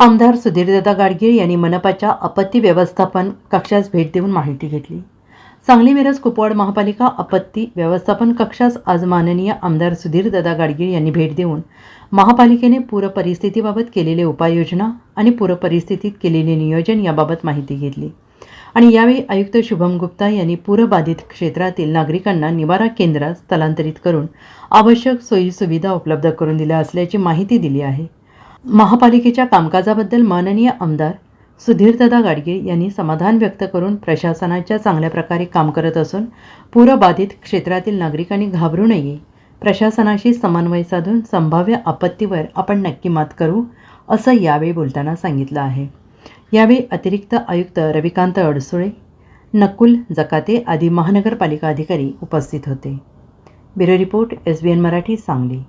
आमदार सुधीरदादा गाडगीळ यांनी मनपाच्या आपत्ती व्यवस्थापन कक्षास भेट देऊन माहिती घेतली. सांगली मिरज कुपवाड महापालिका आपत्ती व्यवस्थापन कक्षास आज माननीय आमदार सुधीरदादा गाडगीळ यांनी भेट देऊन महापालिकेने पूर परिस्थितीबाबत केलेले उपाययोजना आणि पूर परिस्थितीत केलेले नियोजन याबाबत माहिती घेतली. आणि यावेळी आयुक्त शुभम गुप्ता यांनी पूरबाधित क्षेत्रातील नागरिकांना निवारा केंद्रात स्थलांतरित करून आवश्यक सोयीसुविधा उपलब्ध करून दिल्या असल्याची माहिती दिली आहे. महापालिकेच्या कामकाजाबद्दल माननीय आमदार सुधीरदादा गाडगे यांनी समाधान व्यक्त करून प्रशासनाच्या चांगल्या प्रकारे काम करत असून पूरबाधित क्षेत्रातील नागरिकांनी घाबरू नये. प्रशासनाशी समन्वय साधून संभाव्य आपत्तीवर आपण नक्की मात करू असं यावेळी बोलताना सांगितलं आहे. यावेळी अतिरिक्त आयुक्त रविकांत अडसुळे नकुल जकाते आदी महानगरपालिका अधिकारी उपस्थित होते. Bureau report S B N Marathi Sangli.